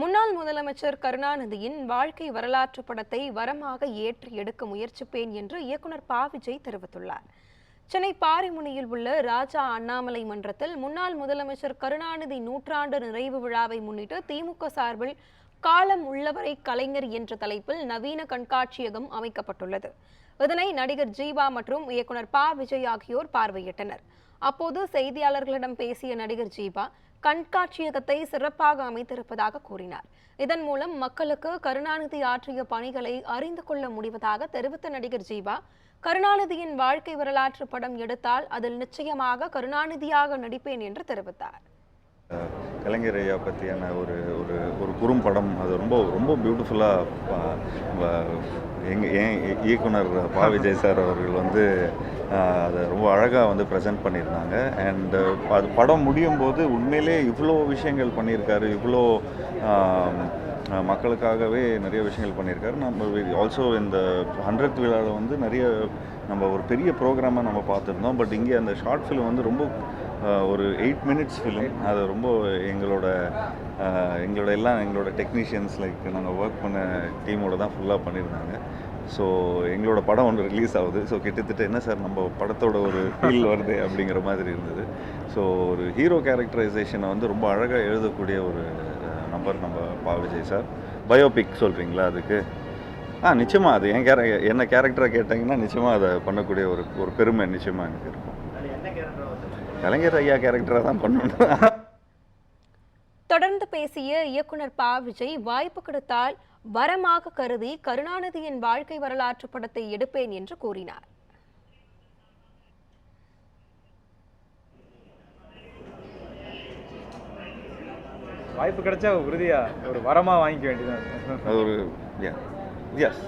முன்னாள் முதலமைச்சர் கருணாநிதியின் வாழ்க்கை வரலாற்று படத்தை வரமாக ஏற்றி எடுக்க முயற்சிப்பேன் என்று இயக்குனர் பா. விஜய் தெரிவித்துள்ளார். சென்னை பாரிமுனையில் உள்ள ராஜா அண்ணாமலை மன்றத்தில் முன்னாள் முதலமைச்சர் கருணாநிதி நூற்றாண்டு நிறைவு விழாவை முன்னிட்டு திமுக சார்பில் காலம் உள்ளவரை கலைஞர் என்ற தலைப்பில் நவீன கண்காட்சியகம் அமைக்கப்பட்டுள்ளது. இதனை நடிகர் ஜீவா மற்றும் இயக்குனர் பா. விஜய் ஆகியோர் பார்வையிட்டனர். அப்போது செய்தியாளர்களிடம் பேசிய நடிகர் ஜீவா கண்காட்சியகத்தை சிறப்பாக அமைத்திருப்பதாக கூறினார். இதன் மூலம் மக்களுக்கு கருணாநிதி ஆற்றிய பணிகளை அறிந்து கொள்ள முடிவதாக தெரிவித்த நடிகர் ஜீவா கருணாநிதியின் வாழ்க்கை வரலாற்று படம் எடுத்தால் அதில் நிச்சயமாக கருணாநிதியாக நடிப்பேன் என்று தெரிவித்தார். கலைஞர் ஐயா பற்றியான ஒரு ஒரு ஒரு குறும்படம் அது ரொம்ப ரொம்ப பியூட்டிஃபுல்லாக எங்கள் ஏன் இயக்குனர் பா. விஜய் சார் அவர்கள் வந்து அதை ரொம்ப அழகாக வந்து ப்ரெசென்ட் பண்ணியிருந்தாங்க. அண்ட் அது படம் முடியும் போது உண்மையிலே இவ்வளோ விஷயங்கள் பண்ணியிருக்காரு. இவ்வளோ மக்களுக்காகவே நிறைய விஷயங்கள் பண்ணியிருக்காரு. நம்ம ஆல்சோ இந்த ஹண்ட்ரட் விழாவில் வந்து நிறைய நம்ம ஒரு பெரிய ப்ரோக்ராமாக நம்ம பார்த்துருந்தோம். பட் இங்கே அந்த ஷார்ட் ஃபிலிம் வந்து ரொம்ப ஒரு எயிட் மினிட்ஸ் ஃபிலிம் அது ரொம்ப எங்களோட எங்களோட எல்லாம் எங்களோட டெக்னீஷியன்ஸ் லைக் நாங்கள் ஒர்க் பண்ண டீமோட தான் ஃபுல்லாக பண்ணியிருந்தாங்க. ஸோ எங்களோட படம் ஒன்று ரிலீஸ் ஆகுது. ஸோ கிட்டத்தட்ட என்ன சார் நம்ம படத்தோட ஒரு ஃபீல் வருது அப்படிங்கிற மாதிரி இருந்தது. ஸோ ஒரு ஹீரோ கேரக்டரைசேஷனை வந்து ரொம்ப அழகாக எழுதக்கூடிய ஒரு நம்பர் நம்ம பா விஜய் சார். பயோபிக் சொல்கிறீங்களா அதுக்கு? ஆ நிச்சயமாக அது என் கேர என்ன கேரக்டரை கேட்டிங்கன்னா நிச்சயமாக அதை பண்ணக்கூடிய ஒரு ஒரு பெருமை நிச்சயமாக எனக்கு இருக்கும். கலைஞர் ஐயா கேரக்டராக தான் பண்ணணும். தொடர்ந்து பேசிய இயக்குனர் பா. விஜய் வாய்ப்பு கிடைத்தால் வரமாக கருதி கருணாநிதியின் வாழ்க்கை வரலாற்று படத்தை எடுப்பேன் என்று கூறினார். வாய்ப்பு கிடைச்சா உறுதியா ஒரு வரமா வாங்கிக்க வேண்டியதான் அது ஒரு எஸ்